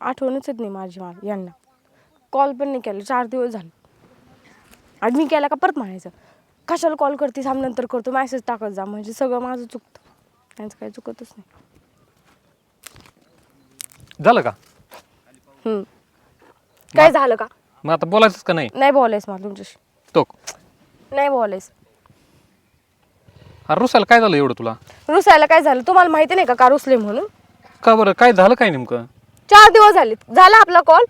आठवणच येत नाही माझी मला यांना. कॉल पण नाही केला. चार दिवस झाले. आणि मी केला का परत म्हणायचं? कशाला कॉल करते थांब नंतर करतो. मेसेज टाकत जा. म्हणजे सगळं माझं चुकतं. त्यांचं काही चुकतच नाही. झालं का? हम्म. काय झालं का? मग आता बोलायचंच का नाही? नाही बोलायचं मला तुमच्याशी. तो नाही बोलायचं. अरे रुसायला काय झालं एवढं तुला? रुसायला काय झालं? तुम्हाला माहिती नाही का का रुसले म्हणून? का बरं? काय झालं काय नेमकं? चार दिवस झाले झाला आपला कॉल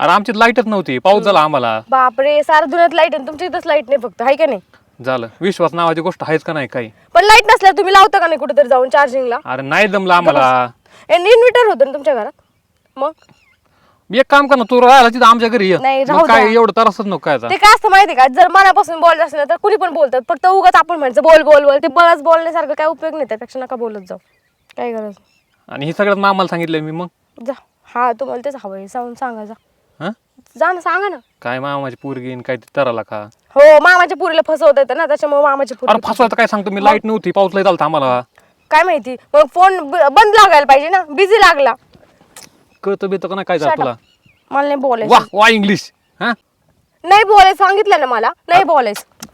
अरे आमची लाईटच नव्हती. पाऊस झाला आम्हाला. बापरे सारा दुनियात लाइट आहे तुमच्या इथंच लाइट नाही फक्त आहे का नाही? झालं. विश्वास नावाची गोष्ट आहेच का नाही काही? पण लाइट नसल्यावर तुम्ही लावता का नाही कुठेतरी जाऊन चार्जिंगला अरे नाही जमलं आम्हाला. इन्व्हर्टर होतं ना तुमच्या घरात? मग? एक काम कर ना तू राहायला तिथं आमच्या घरी ये. नाही, मग राहू काय द्या. एवढं त्रासच नको काय. ते काय असतं माहिती का? जर मनापासून बोलायचं असेल ना, तर कुणी पण बोलतात फक्त उगाच आपण म्हणायचं बोल बोल बोल. ते बळच बोलण्यासारखं काय उपयोग नाही त्यापेक्षा नका बोलत जाऊ. काय गरज? आणि हे सगळ्यात मामाला सांगितलं मी मग. जा. हा तुम्हाला तेच हवं आहे. सांगून सांगा जा. हा? जा ना सांगा ना. काय मामाची पोरगी आणि काय ते तराला का? हो मामाच्या पुरीला फसवत येतं ना त्याच्यामुळे मामाच्या अरे पुरी फसवायचं काय सांगतो? मी लाइट नव्हती पाऊस लय झालता आम्हाला. काय माहिती? मग फोन ब- बंद लागायला पाहिजे ना. बिझी लागला. कळतं बितं का नाही? काय झालं. तुला? मला नाही बोलायचं. वा वा इंग्लिश हा? नाही बोलायचं सांगितलं ना मला. नाही बोलायचं.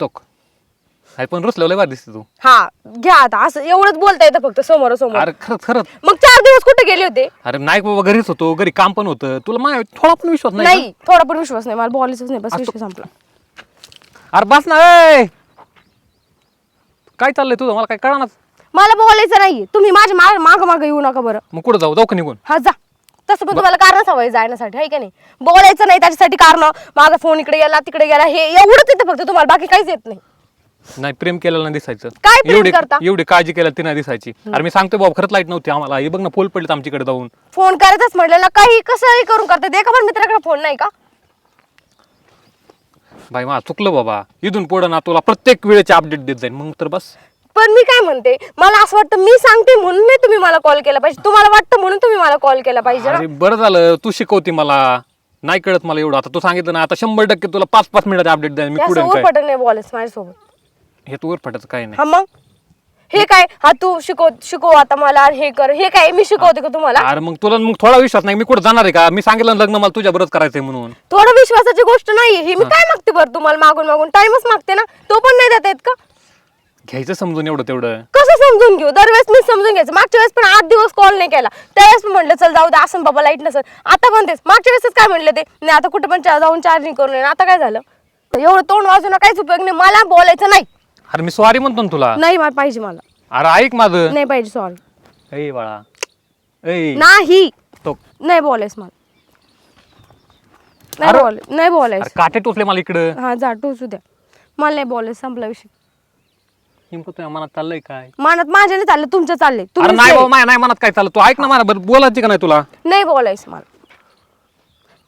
तोक हाय पण रुसल्यावर लय भारी दिसते तू. हा घ्या आता असं एवढंच बोलता येतं फक्त समोर समोर. अरे खरंच खरंच मग चार दिवस कुठे गेले होते? अरे नाही बाबा घरीच होतो घरी काम पण होतं. तुला माय थोडा पण विश्वास नाही नाही थोडा पण विश्वास नाही मला बोलायचंच नाही बस विषय संपला. का? अरे बस ना ए! काय चाललंय तुझं? मला काय कळणार मला बोलायचं नाहीये. तुम्ही माझ्या माग माग माग येऊ नका बरं. मग कुठं जाऊ? जाऊ का निघून. हा जा. तसं पण तुम्हाला कारण हवंय जाण्यासाठी आहे का नाही? बोलायचं नाही त्याच्यासाठी कारण. माझा फोन इकडे गेला तिकडे गेला हे एवढंच येतं फक्त तुम्हाला बाकी काहीच येत नाही. नाही प्रेम केलेलं नाही दिसायचं. काय प्रेम एवढी करता? एवढी काळजी केल्यावर ती नाही दिसायची. अरे मी सांगतोय बाबा खरंच लाइट नव्हती आम्हाला. हे बघ ना पोल पडलेत आमच्याकडे जाऊन. फोन करायचंच म्हटलं ना काही कसंही करून करते. एका पण मित्राकडे फोन नाही का? भाई मा चुकलं बाबा. इथून पुढं ना तुला प्रत्येक वेळेचे अपडेट देत जाईल मग तर बस. पण मी काय म्हणते मला असं वाटतं मी सांगते म्हणून नाही तुम्ही मला कॉल केला पाहिजे. तुम्हाला वाटतं म्हणून तुम्ही मला कॉल केला पाहिजे ना? अरे बरं झालं. तू शिकवते मला. नाही कळत मला एवढं. आता तू सांगितलं ना आता शंभर टक्के तुला पाच पाच मिनिटाचे अपडेट द्याल मी पुढे काय? उरफाटं नाही बोलायचं माझ्यासोबत. हे तू फटायचं काय नाही. हा मग? हे काय? हा तू शिकव शिकव आता मला आणि हे कर. हे काय? मी शिकवते का तुम्हाला? अरे मग तुला मग थोडा विश्वास नाही मी कुठं जाणार आहे का? मी सांगितलं ना लग्न मला तुझ्या बरोबर करायचंय म्हणून. थोडं विश्वासाची गोष्ट नाही ही. मी काय मागते बरं तुम्हाला मागून मागून? टाइमच मागते ना. तो पण नाही देता येत का? घ्यायचं समजून एवढं तेवढं. कसं समजून घेऊ? दरवेळेस मी समजून घ्यायचं. मागच्या वेळेस पण आठ दिवस कॉल नाही केला. त्यावेळेस मी म्हटलं चल जाऊ दे. असं बाबा लाइट नसेल. आता पण तेच. मागच्या वेळेस काय म्हटलं ते? नाही आता कुठं पण चा- जाऊन चार्जिंग करून येईन आता काय झालं? एवढं तोंड वाजून काहीच उपयोग नाही. मला बोलायचं नाही. अरे मी सॉरी म्हणतो ना तुला. नाही पाहिजे मला. अरे ऐक माझं. नाही पाहिजे सॉरी. बाळा. नाही. तो नाही बोलायचं मला. नाही अरे- नाही अरे बोलायचं काटे टोचले मला इकडं. हा जा टोचू द्या. मला नाही बोलायचं संपला विषय. नेमकं तुझ्या मनात चाललंय काय? मनात माझ्या नाही चाललं तुमचं चाललंय. अरे नाही बाबा माझ्या नाही मनात काय चाललं? तू ऐक ना मला बरं बोलायची का नाही तुला? नाही बोलायचं मला.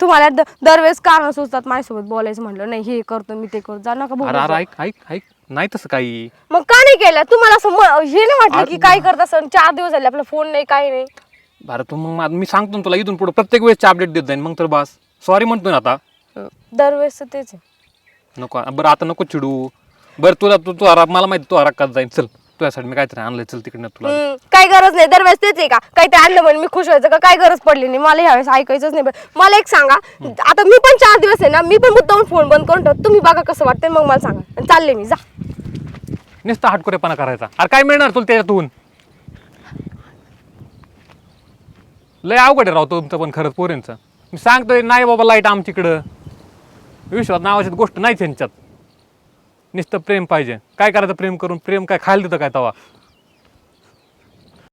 तुम्हाला द- दरवेळेस कारण सुचतात माझ्यासोबत बोलायचं म्हटलं नाही हे करतो मी ते करतो. जा नका बोलू. अरे अरे जा. ऐक ऐक ऐक. नाही तसं काही. मग का नाही केलं? तुम्हाला असं म- हे नाही वाटलं की काय करत असं? चार दिवस झाले आपला फोन नाही काही नाही. अरे तू मग मा- मी सांगतो ना तुला इथून पुढे प्रत्येक वेळेसचे अपडेट देत जाईन. मग तर बस. सॉरी म्हणतो ना आता. दरवेळेस तेच आहे. नको बरं आता नको चिडू. बरं तुला तू तू आरा- मला माहिती तू हरकत जाईन. चल तुझ्यासाठी मी काहीतरी आणलंय. चल तिकडनं तुला. हम्म, काय गरज नाही. दरवेळेस तेच आहे का? काही ते आणलं म्हणून मी खुश व्हायचं का? काय गरज पडली नाही. मला ह्यावेळेस ऐकायचंच नाही. बरं. मला एक सांगा. आता मी पण चार दिवस आहे ना मी पण मुद्दाम फोन बंद करून ठेवतो. तुम्ही बघा कसं वाटतंय मग मला सांगा. आणि चालले मी जा. नुसतं हाटकोरेपणा करायचा. अरे काय मिळणार तुला त्याच्यातून? लय अवघड आहे राव तुमचं पण खरंच पोरींचं. मी सांगतोय नाही बाबा लाइट आमच्याकडं. विश्वास नावाची गोष्ट नाही त्यांच्यात नुसतं प्रेम पाहिजे. काय करायचं प्रेम करून? प्रेम काय खायला देतं काय तवा?